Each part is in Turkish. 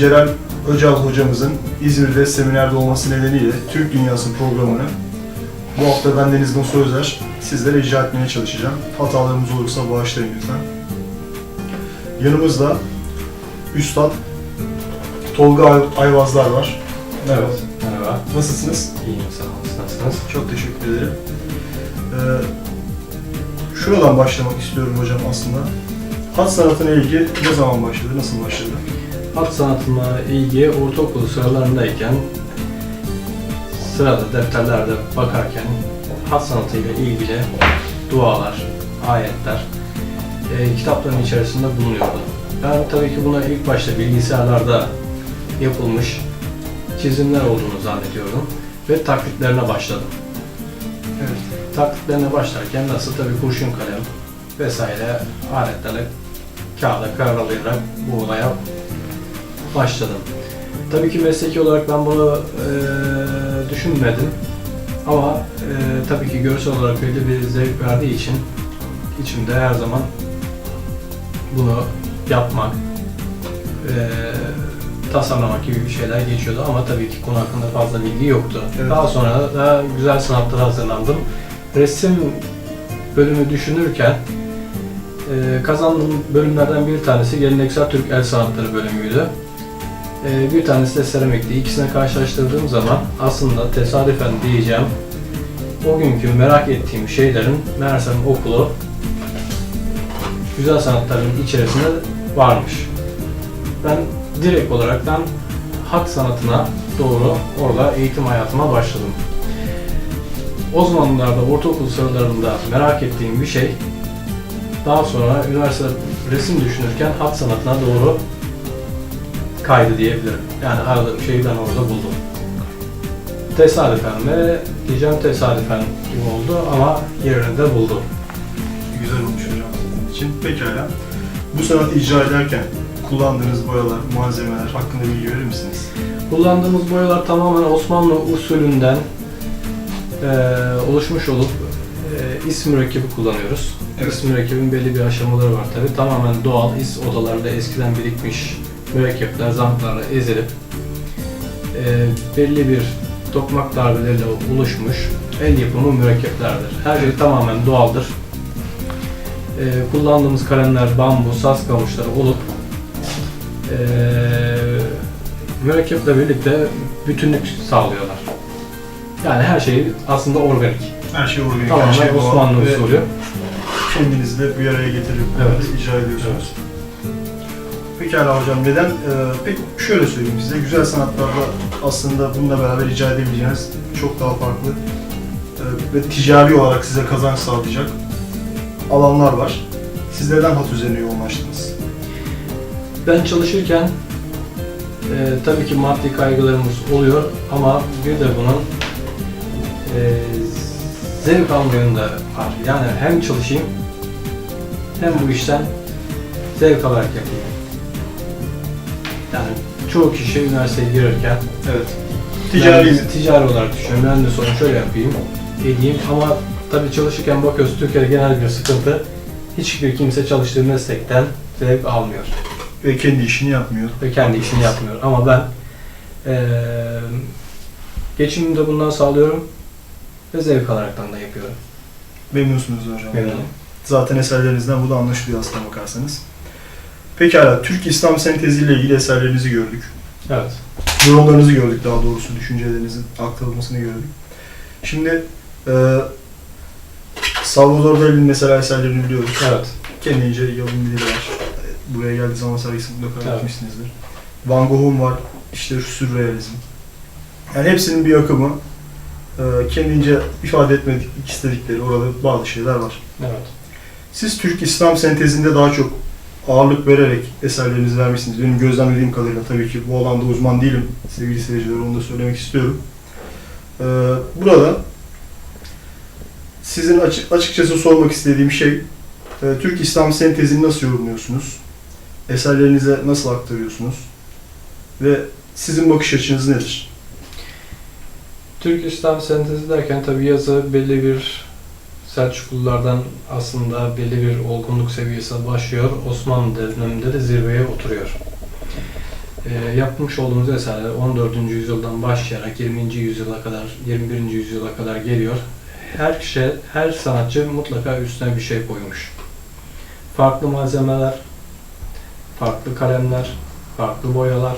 Celal Öcal hocamızın İzmir'de seminerde olması nedeniyle Türk Dünyası programını bu hafta ben Deniz Musa Özer sizlere icra etmeye çalışacağım. Hatalarımız olursa bağışlayın lütfen. Yanımızda Üstad Tolga Ay- Ayvazlar var. Merhaba. Merhaba. Nasılsınız? İyiyim sağ olun. Nasılsınız? Çok teşekkür ederim. Ee, şuradan başlamak istiyorum hocam aslında. Hat sanatına ilgi ne zaman başladı, nasıl başladı? Hat sanatına ilgi ortaokul sıralarındayken sırada defterlerde bakarken hat sanatıyla ilgili dualar, ayetler e, kitapların içerisinde bulunuyordu. Ben tabii ki buna ilk başta bilgisayarlarda yapılmış çizimler olduğunu zannediyordum ve taklitlerine başladım. Evet. taklitlerine başlarken nasıl tabii kurşun kalem vesaire aletlerle kağıda karalayarak bu olaya başladım. Tabii ki mesleki olarak ben bunu eee, düşünmedim. Ama eee, tabii ki görsel olarak belli bir zevk verdiği için içimde her zaman bunu yapmak, eee, tasarlamak gibi bir şeyler geçiyordu ama tabii ki konu hakkında fazla bilgi yoktu. Evet. Daha sonra da güzel sanatlara hazırlandım. Resim bölümü düşünürken e, kazandığım bölümlerden bir tanesi geleneksel Türk el sanatları bölümüydü. E, bir tanesi de seramikti. İkisini karşılaştırdığım zaman aslında tesadüfen diyeceğim o günkü merak ettiğim şeylerin meğersem okulu güzel sanatların içerisinde varmış. Ben direkt olaraktan hat sanatına doğru orada eğitim hayatıma başladım. O zamanlarda ortaokul sıralarında merak ettiğim bir şey daha sonra üniversite resim düşünürken hat sanatına doğru kaydı diyebilirim. Yani aradığım şeyi ben orada buldum. Tesadüfen ve diyeceğim tesadüfen gibi oldu ama yerini de buldu. Güzel olmuş hocam sizin için. Pekala. Bu sanatı icra ederken kullandığınız boyalar, malzemeler hakkında bilgi verir misiniz? Kullandığımız boyalar tamamen Osmanlı usulünden eee, oluşmuş olup eee is mürekkebi kullanıyoruz. Evet. İs mürekkebin belli bir aşamaları var tabi. Tamamen doğal is odalarında eskiden birikmiş mürekkepler zamplarla ezilip eee, belli bir tokmak darbeleriyle oluşmuş el yapımı mürekkeplerdir. Her şey tamamen doğaldır. Eee, kullandığımız kalemler bambu, saz kamışları olup eee mürekkeple birlikte bütünlük sağlıyorlar. Yani her şey aslında organik. Her şey organik, her Tamamen şey Osmanlı usulü. kendinizle bir araya getirip Evet. icra ediyorsunuz. Pekala hocam neden? Ee, pek şöyle söyleyeyim size, güzel sanatlarda aslında bununla beraber icra edebileceğiniz çok daha farklı e, ve ticari olarak size kazanç sağlayacak alanlar var. Siz neden hat üzerine yoğunlaştınız? Ben çalışırken e, tabii ki maddi kaygılarımız oluyor ama bir de bunun e, zevk alma yönünde var. Yani hem çalışayım hem bu işten zevk alarak yapayım. Yani çoğu kişi üniversiteye girerken Evet. Ticari ben ticari olarak düşünüyorum. Ben de sonra şöyle yapayım, edeyim ama tabii çalışırken bakıyoruz Türkiye'de genel bir sıkıntı. Hiçbir kimse çalıştığı meslekten zevk almıyor ve kendi işini yapmıyor. ve kendi işini yapmıyor. Ama ben eee geçimimi de bundan sağlıyorum ve zevk alaraktan da yapıyorum. Memnunsunuz hocam. Memnunum. Zaten eserlerinizden bu da anlaşılıyor aslına bakarsanız. Pekala, Türk İslam senteziyle ilgili eserlerinizi gördük. Evet. Yorumlarınızı gördük daha doğrusu, düşüncelerinizin aktarılmasını gördük. Şimdi e, Salvador Dali'nin mesela eserlerini biliyoruz. Evet. Kendince bir dili var. Buraya geldiği zaman sergisini mutlaka Evet. etmişsinizdir. Van Gogh'un var, işte sürrealizm. Yani hepsinin bir akımı, e, kendince ifade etmek istedikleri orada bazı şeyler var. Evet. Siz Türk İslam sentezinde daha çok ağırlık vererek eserlerinizi vermişsiniz. Benim gözlemlediğim kadarıyla tabii ki bu alanda uzman değilim. Sevgili seyirciler onu da söylemek istiyorum. Ee, burada sizin açık, açıkçası sormak istediğim şey e, Türk İslam sentezini nasıl yorumluyorsunuz? Eserlerinize nasıl aktarıyorsunuz? Ve sizin bakış açınız nedir? Türk İslam sentezi derken tabii yazı belli bir Selçuklulardan aslında belli bir olgunluk seviyesi başlıyor. Osmanlı döneminde de zirveye oturuyor. e, yapmış olduğumuz eserler 14. yüzyıldan başlayarak 20. yüzyıla kadar, 21. yüzyıla kadar geliyor. Her şey, her sanatçı mutlaka üstüne bir şey koymuş. Farklı malzemeler, farklı kalemler, farklı boyalar.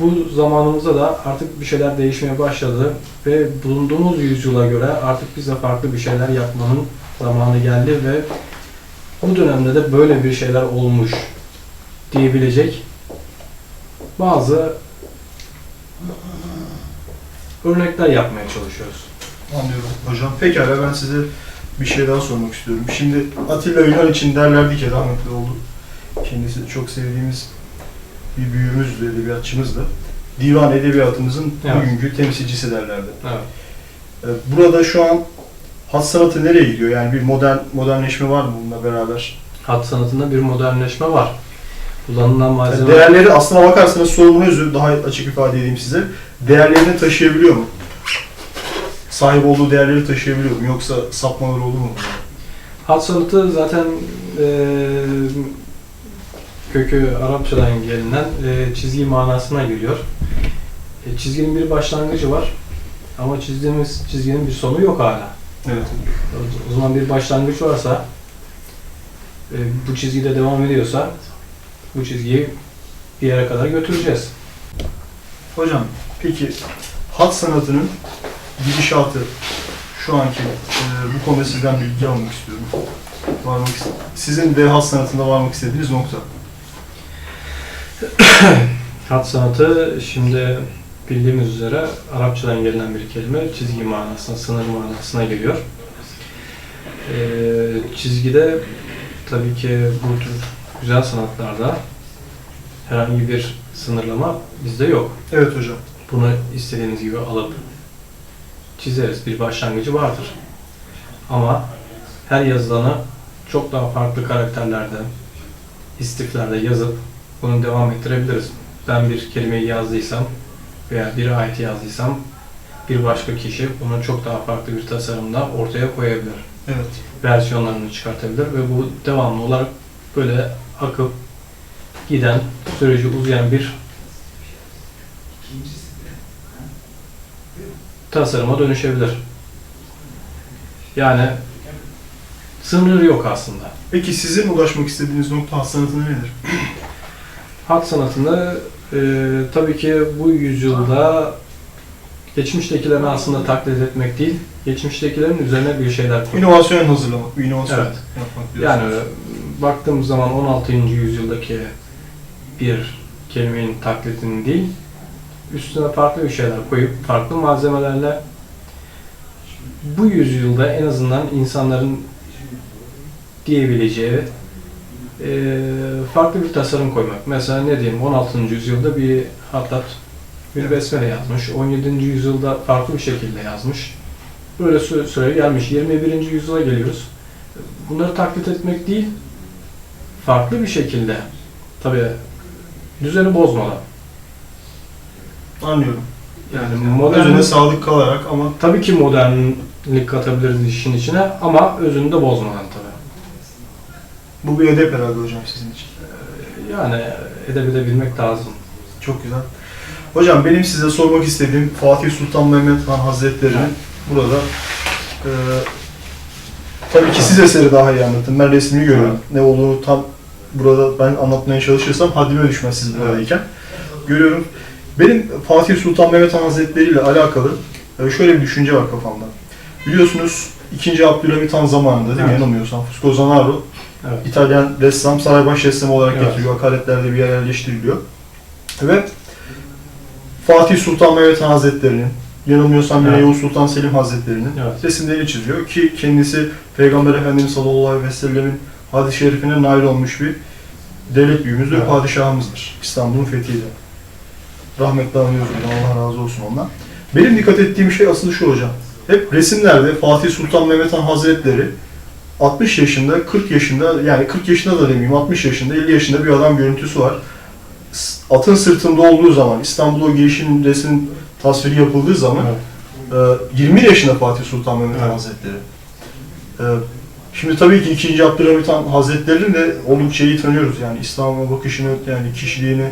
Bu zamanımızda da artık bir şeyler değişmeye başladı ve bulunduğumuz yüzyıla göre artık bize farklı bir şeyler yapmanın zamanı geldi ve bu dönemde de böyle bir şeyler olmuş diyebilecek bazı örnekler yapmaya çalışıyoruz. Anlıyorum hocam. Pekala ben size bir şey daha sormak istiyorum. Şimdi Atilla Yunan için derlerdi ki rahmetli oldu. Kendisi çok sevdiğimiz bir büyüğümüzdü, edebiyatçımızdı. Divan edebiyatımızın Evet. bugünkü temsilcisi derlerdi. Evet. Ee, Burada şu an hat sanatı nereye gidiyor? Yani bir modern modernleşme var mı bununla beraber? Hat sanatında bir modernleşme var. Kullanılan malzeme değerleri aslına bakarsanız sorunun özü daha açık ifade edeyim size. Değerlerini taşıyabiliyor mu? Sahip olduğu değerleri taşıyabiliyor mu? Yoksa sapmalar olur mu? Hat sanatı zaten eee, kökü Arapçadan gelinen eee, çizgi manasına geliyor. E, çizginin bir başlangıcı var ama çizdiğimiz çizginin bir sonu yok hala. Evet. O zaman bir başlangıç varsa, e, bu çizgide devam ediyorsa bu çizgiyi bir yere kadar götüreceğiz. Hocam peki hat sanatının gidişatı şu anki e, bu konuda sizden bilgi almak istiyorum. Varmak Sizin de hat sanatında varmak istediğiniz nokta. Hat sanatı şimdi bildiğimiz üzere Arapçadan gelen bir kelime çizgi manasına, sınır manasına geliyor. E, çizgide tabii ki bu tür güzel sanatlarda herhangi bir sınırlama bizde yok. Evet hocam. Bunu istediğiniz gibi alıp çizeriz. Bir başlangıcı vardır. Ama her yazılanı çok daha farklı karakterlerde, istiflerde yazıp bunu devam ettirebiliriz. Ben bir kelimeyi yazdıysam veya bir ayeti yazdıysam bir başka kişi bunu çok daha farklı bir tasarımda ortaya koyabilir. Evet. Versiyonlarını çıkartabilir ve bu devamlı olarak böyle akıp giden, süreci uzayan bir tasarıma dönüşebilir. Yani sınır yok aslında. Peki sizin ulaşmak istediğiniz nokta sanatı nedir? Hat sanatında e, tabii ki bu yüzyılda geçmiştekilerini aslında taklit etmek değil, geçmiştekilerin üzerine bir şeyler koymak. İnovasyon hazırlamak, bir inovasyon Evet. yapmak Yani baktığımız zaman 16. yüzyıldaki bir kelimenin taklitini değil, üstüne farklı bir şeyler koyup farklı malzemelerle bu yüzyılda en azından insanların diyebileceği eee, farklı bir tasarım koymak. Mesela ne diyeyim 16. yüzyılda bir Hattat bir besmele yazmış. 17. yüzyılda farklı bir şekilde yazmış. Böyle sü- süre gelmiş. 21. yüzyıla geliyoruz. Bunları taklit etmek değil, farklı bir şekilde tabii düzeni bozmadan. Anlıyorum. Yani Özüne modern sadık kalarak ama tabii ki modernlik katabiliriz işin içine ama özünü de bozmadan. Bu bir edep herhalde hocam sizin için. Yani edebilebilmek lazım. Çok güzel. Hocam benim size sormak istediğim Fatih Sultan Mehmet Han Hazretleri'nin Evet. burada e, tabii ki siz eseri daha iyi anlatın. Ben resmini görüyorum. Ne olduğunu tam burada ben anlatmaya çalışırsam haddime düşmez siz Evet. buradayken. Görüyorum. Benim Fatih Sultan Mehmet Han Hazretleri ile alakalı e, şöyle bir düşünce var kafamda. Biliyorsunuz 2. Abdülhamit Han zamanında değil mi? Evet. Yanılmıyorsam. Fusco Zanaro Evet. İtalyan ressam, saraybaş ressamı olarak Evet. getiriyor. Akaletlerde bir yer yerleştiriliyor. Ve Fatih Sultan Mehmet Hazretleri'nin, yanılmıyorsam yine Evet. Yavuz Sultan Selim Hazretleri'nin Evet. resimlerini çiziyor ki kendisi Peygamber Efendimiz sallallahu aleyhi ve sellemin hadis-i şerifine nail olmuş bir devlet büyüğümüz ve Evet. padişahımızdır. İstanbul'un fethiyle. Rahmetli anıyoruz Allah razı olsun ondan. Benim dikkat ettiğim şey asıl şu hocam. Hep resimlerde Fatih Sultan Mehmet Han Hazretleri 60 yaşında, 40 yaşında, yani 40 yaşında da demeyeyim, 60 yaşında, 50 yaşında bir adam görüntüsü var. Atın sırtında olduğu zaman, İstanbul'a girişin resim tasviri yapıldığı zaman Evet. ee, 20 yaşında Fatih Sultan Mehmet Evet. Hazretleri. Ee, Şimdi tabii ki 2. Abdülhamit Han Hazretleri'nin de oldukça iyi tanıyoruz. Yani İslam'a bakışını, yani kişiliğini,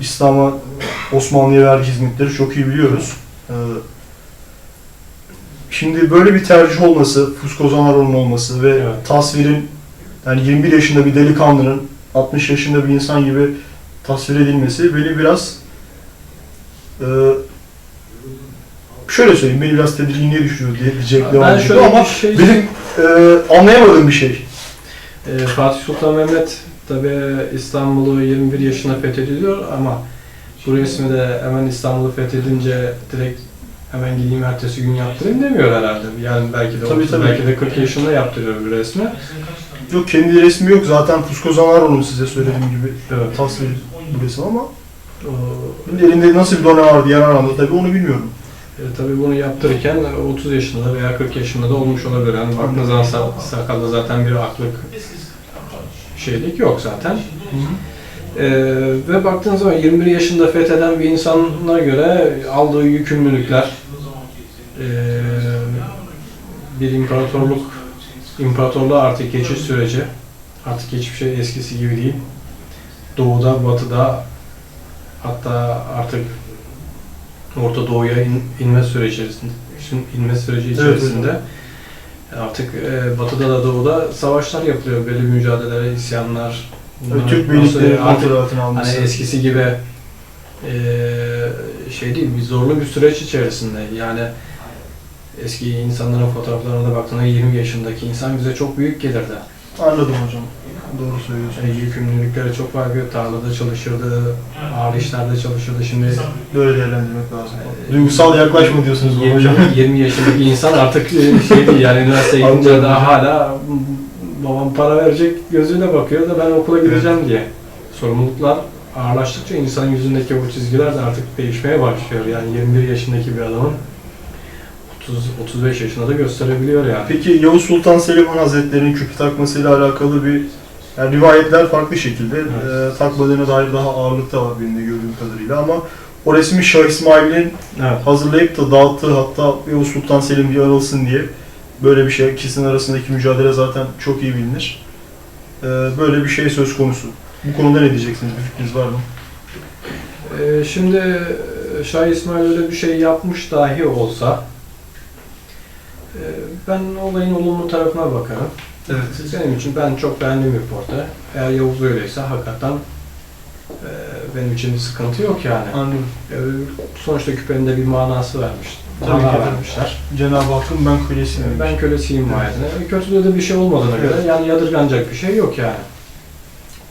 İslam'a, Osmanlı'ya verdiği hizmetleri çok iyi biliyoruz. Ee, Şimdi böyle bir tercih olması, Fusco Zanaro'nun olması ve Evet. tasvirin yani 21 yaşında bir delikanlının 60 yaşında bir insan gibi tasvir edilmesi beni biraz e, şöyle söyleyeyim, beni biraz tedirginliğe düşürüyor diye diyecek Ben şöyle ama bir şey benim e, anlayamadığım bir şey. Ee, Fatih Sultan Mehmet tabi İstanbul'u 21 yaşında fethediyor ama bu resmi de hemen İstanbul'u fethedince direkt hemen gideyim ertesi gün yaptırayım demiyor herhalde. Yani belki de Tabii, 30, tabii. belki de 40 yaşında yaptırıyor bir resmi. Yok kendi resmi yok zaten Fusco Zanaro'nun size söylediğim gibi Evet. tasvir bu resim ama e, elinde nasıl bir done var diğer anlamda tabii onu bilmiyorum. E, tabii bunu yaptırırken 30 yaşında veya 40 yaşında da olmuş olabilir. Yani baktığınız zaman sa- sakalda zaten bir aklık şeylik yok zaten. Ee, ve baktığınız zaman 21 yaşında fetheden bir insana göre aldığı yükümlülükler bir imparatorluk imparatorluğa artık geçiş süreci artık hiçbir şey eskisi gibi değil. Doğuda, batıda hatta artık Orta Doğu'ya in- inme süreci içerisinde inme süreci Evet, içerisinde artık e, batıda da doğuda savaşlar yapılıyor. Belli mücadeleler, isyanlar. bunlar Türk birlikleri artık. Hani eskisi gibi eee şey değil, bir zorlu bir süreç içerisinde. Yani eski insanların fotoğraflarına da baktığında 20 yaşındaki insan bize çok büyük gelirdi. Anladım hocam. Doğru söylüyorsunuz. Yani yükümlülükleri çok farklı. Tarlada çalışırdı, ağır işlerde çalışırdı. Şimdi Böyle değerlendirmek lazım. Ee, Duygusal yaklaşma diyorsunuz 20, hocam. 20 yaşındaki insan artık e, şey değil yani üniversiteye gidince daha hala babam para verecek gözüyle bakıyor da ben okula gideceğim diye. Sorumluluklar ağırlaştıkça insanın yüzündeki bu çizgiler de artık değişmeye başlıyor. Yani 21 yaşındaki bir adamın 30 35 yaşında da gösterebiliyor yani. Peki Yavuz Sultan Selim Han Hazretleri'nin küpü takmasıyla alakalı bir yani rivayetler farklı şekilde Evet. e, takmadığına dair daha ağırlıkta var benim de gördüğüm kadarıyla ama o resmi Şah İsmail'in Evet. hazırlayıp da dağıttığı hatta Yavuz Sultan Selim diye anılsın diye böyle bir şey ikisinin arasındaki mücadele zaten çok iyi bilinir. E, böyle bir şey söz konusu. Bu konuda ne diyeceksiniz? Bir fikriniz var mı? Ee, şimdi e, Şah İsmail öyle bir şey yapmış dahi olsa e, ben olayın olumlu tarafına bakarım. Evet. Benim için ben çok beğendiğim bir portre. Eğer Yavuz öyleyse hakikaten e, benim için bir sıkıntı yok yani. Anladım. E, sonuçta küpenin de bir manası vermiş. Tabii ki, vermişler. Cenab-ı Hakk'ın ben kölesiyim. Ben kölesiyim mahiyetine. E, Kötüde de bir şey olmadığına Evet. göre yani yadırganacak bir şey yok yani.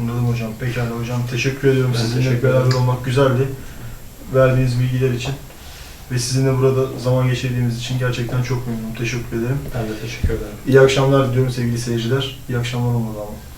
Anladım hocam. Pekala hocam. Teşekkür ediyorum. Ben Sizinle teşekkür beraber olmak güzeldi. Verdiğiniz bilgiler için. Ve sizinle burada zaman geçirdiğimiz için gerçekten çok memnunum. Teşekkür ederim. Ben de teşekkür ederim. İyi akşamlar diliyorum sevgili seyirciler. İyi akşamlar olmalı ama.